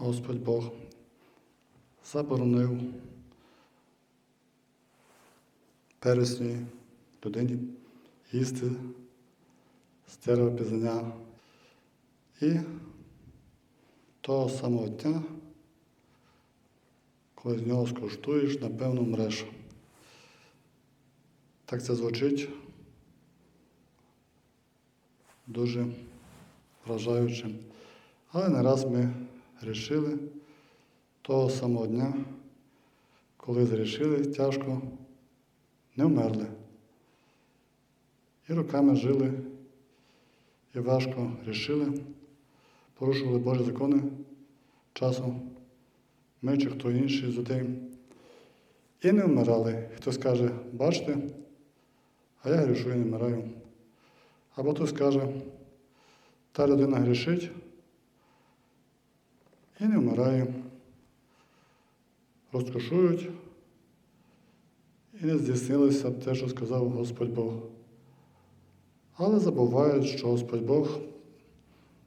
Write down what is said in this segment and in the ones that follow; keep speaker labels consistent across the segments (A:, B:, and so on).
A: Господь Бог заборонив пересній людині їсти з дерева пізнання. І того самого дня, коли з нього скуштуєш, напевно, мреш. Так це звучить дуже вражаюче. Але не раз ми грішили того самого дня, коли зрішили тяжко, не вмерли. І роками жили, і важко грішили, порушували Божі закони часом, ми чи хто інший з людей. І не вмирали. Хтось каже, бачите, а я грішу і не вмираю. Або хтось каже, та людина грішить і не вмирає. Розкошують і не здійснилося те, що сказав Господь Бог. Але забувають, що Господь Бог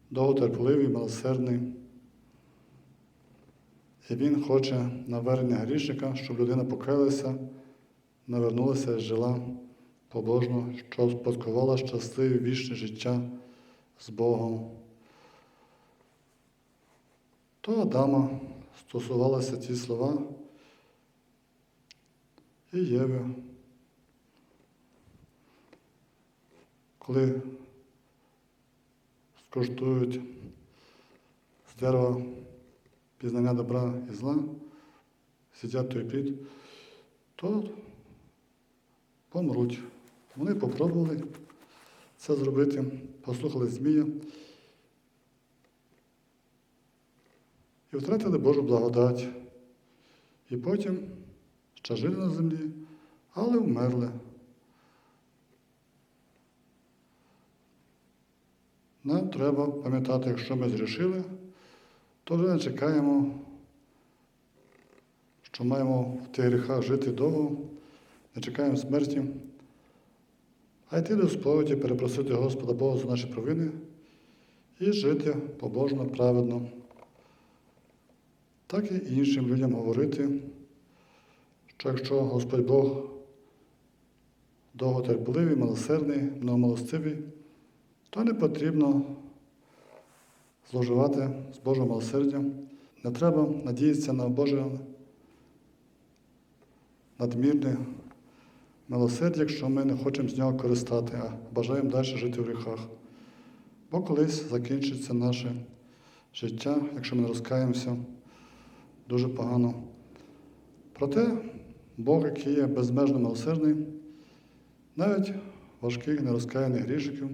A: довготерпеливий, милосердний. І Він хоче навернення грішника, щоб людина покаялася, навернулася і жила побожно, що спадкувала щасливе вічне життя з Богом. То Адама стосувалися ці слова і Єви. Коли скуштують з дерева пізнання добра і зла, сидять той плід, то помруть. Вони попробували це зробити, послухали Змія і втратили Божу благодать. І потім ще жили на землі, але вмерли. Нам треба пам'ятати, якщо ми зрішили, то вже не чекаємо, що маємо в тих гріхах жити довго, не чекаємо смерті, а йти до сповіді, перепросити Господа Бога за наші провини і жити побожно, праведно. Так і іншим людям говорити, що якщо Господь Бог довготерпеливий, милосердний, многомилостивий, то не потрібно зловживати з Божого милосердя. Не треба надіятися на Боже надмірне милосердя, якщо ми не хочемо з нього користати, а бажаємо далі жити в гріхах. Бо колись закінчиться наше життя, якщо ми не розкаємося дуже погано. Проте Бог, який є безмежно милосердний, навіть важких нерозкаяних грішників,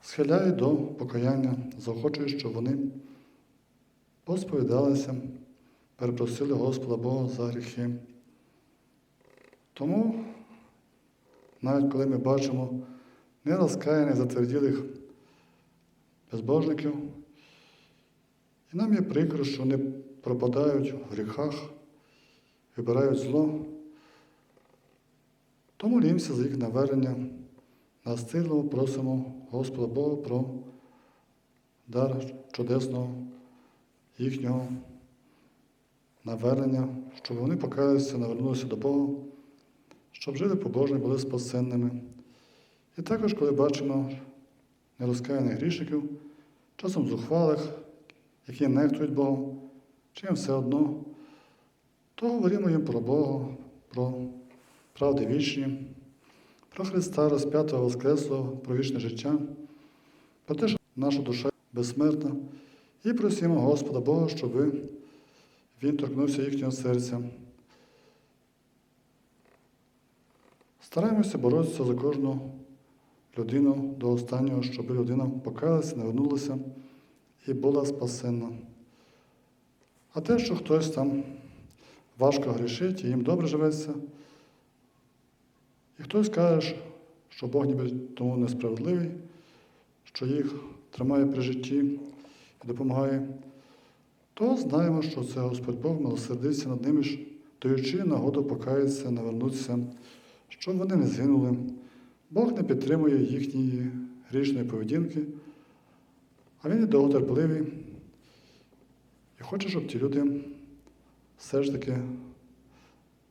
A: схиляє до покаяння, заохочує, щоб вони посповідалися, перепросили Господа Бога за гріхи. Тому, навіть коли ми бачимо нерозкаяних, затверділих безбожників, і нам є прикро, що вони пропадають в гріхах, вибирають зло, то молімося за їх навернення, настирливо просимо Господа Бога про дар чудесного їхнього навернення, щоб вони покаялися, навернулися до Бога, щоб жили побожні, були спасенними. І також, коли бачимо нерозкаяних грішників, часом зухвалих, які нехтують Богом, чи їм все одно, то говоримо їм про Бога, про правди вічні, про Христа розп'ятого Воскреслого, про вічне життя, про те, що наша душа безсмертна, і просимо Господа Бога, щоб Він торкнувся їхнього серця. Стараємося боротися за кожну людину до останнього, щоб людина покаялася, навернулася і була спасена. А те, що хтось там важко грішить і їм добре живеться, і хтось каже, що Бог ніби тому несправедливий, що їх тримає при житті і допомагає, то знаємо, що це Господь Бог милосердиться над ними, даючи нагоду покаятися, навернутися, щоб вони не згинули. Бог не підтримує їхньої грішної поведінки, а він є хочу, щоб ті люди все ж таки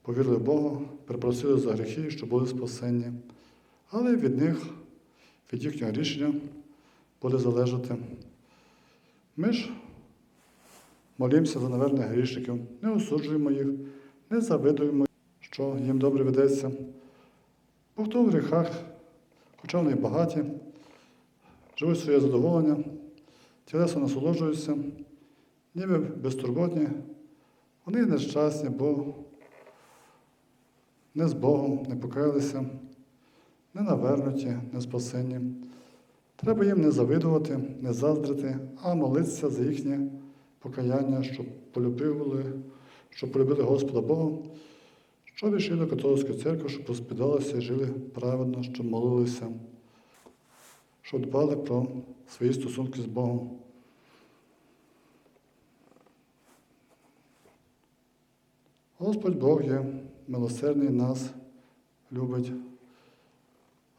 A: повірили в Бога, перепросили за гріхи, щоб були спасені. Але від них, від їхнього рішення буде залежати. Ми ж молімося за навернення грішників, не осуджуємо їх, не завидуємо, що їм добре ведеться. Бо хто в гріхах, хоча вони багаті, живуть своє задоволення, тілесно насолоджуються, ніби безтурботні, вони нещасні, бо не з Богом не покаялися, не навернуті, не спасені. Треба їм не завидувати, не заздрити, а молитися за їхнє покаяння, щоб полюбили, щоб полюбили Господа Бога, щоб йшли до католицької церкви, щоб розпідалися жили праведно, щоб молилися, щоб дбали про свої стосунки з Богом. Господь Бог є милосердний нас любить.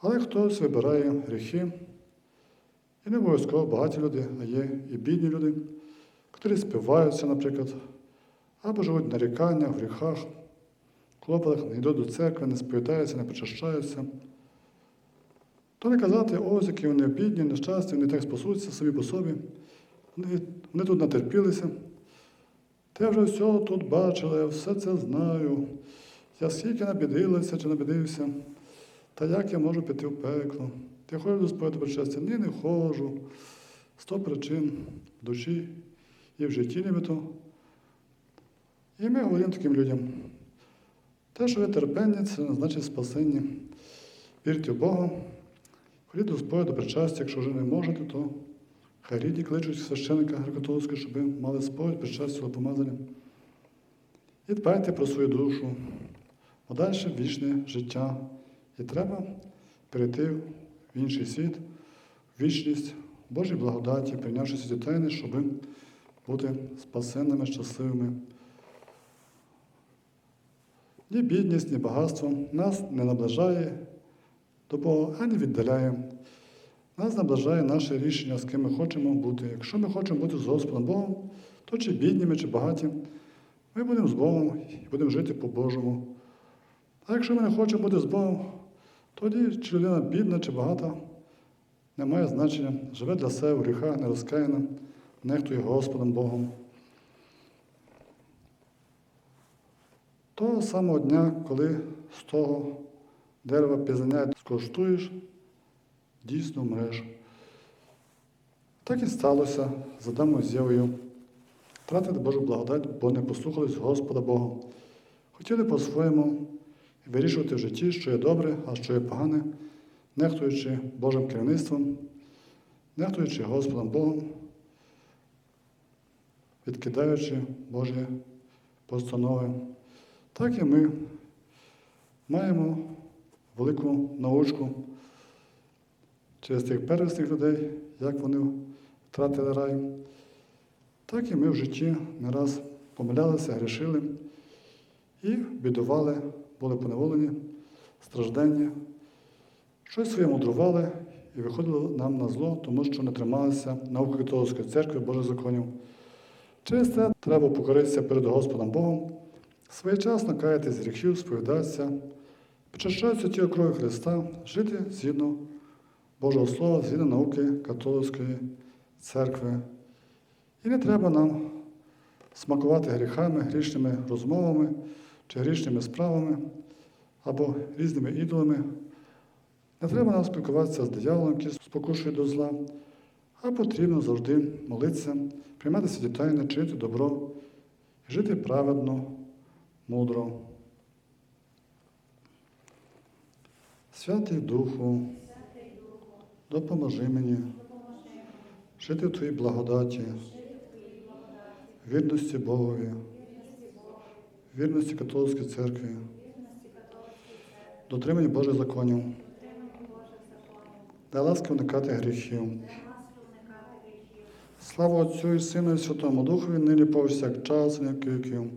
A: Але хтось вибирає гріхи, і не обов'язково багаті люди, а є і бідні люди, які спиваються, наприклад, або живуть в наріканнях, в гріхах, клопотах, не йдуть до церкви, не сповідаються, не причащаються. То не казати, ось які вони бідні, нещасні, вони так спасуться собі по собі. Вони, вони тут натерпілися. Я вже все тут бачила, я все це знаю. Я скільки набідилася чи набідився, та як я можу піти в пекло? Ти ходжу до сповіді причастя? Ні, не ходжу. Сто причин в душі і в житті нібито. І ми говоримо таким людям. Те, що ви терпення, це не значить спасення. Вірте в Бога, ходіть до сповіді причастя, якщо вже не можете, то рідні кличуть священника греко-католицького, щоб мали сповідь причастя помазання. І дбайте про свою душу, подальше вічне життя. І треба перейти в інший світ, в вічність Божій благодаті, прийнявши ці тайни, щоб бути спасенними, щасливими. Ні бідність, ні багатство нас не наближає до Бога, а не віддаляє. Нас наближає наше рішення, з ким ми хочемо бути. Якщо ми хочемо бути з Господом Богом, то чи бідніми, чи багаті, ми будемо з Богом і будемо жити по-божому. А якщо ми не хочемо бути з Богом, тоді чи людина бідна, чи багата, не має значення. Живе для себе в гріхах, не розкаяна, нехтує Господом Богом. Того самого дня, коли з того дерева пізнання скоштуєш, дійсно вмреш. Так і сталося з Адамом з Євою. Втратили Божу благодать, бо не послухались Господа Бога. Хотіли по-своєму вирішувати в житті, що є добре, а що є погане, нехтуючи Божим керівництвом, нехтуючи Господом Богом, відкидаючи Божі постанови. Так і ми маємо велику научку через тих первісних людей, як вони втратили рай. Так і ми в житті не раз помилялися, грішили і бідували, були поневолені, страждання, щось своє мудрували і виходило нам на зло, тому що не трималися науки католицької церкви Божих законів. Через це треба покоритися перед Господом Богом, своєчасно каятись з гріхів, сповідатися, причащатися тіла крові Христа, жити згідно Божого Слова, згідно науки католицької церкви. І не треба нам смакувати гріхами, грішними розмовами чи грішними справами або різними ідолами. Не треба нам спілкуватися з дияволом, який спокушує до зла, а потрібно завжди молитися, приймати святі тайни, чинити добро жити праведно, мудро. Святий Духу, допоможи мені жити в Твоїй благодаті, вірності Богові, вірності католицькій церкві, дотриманні Божих законів, дай ласки уникати гріхів. Слава Отцю і Сину і Святому Духові, нині повсякчас, на віків.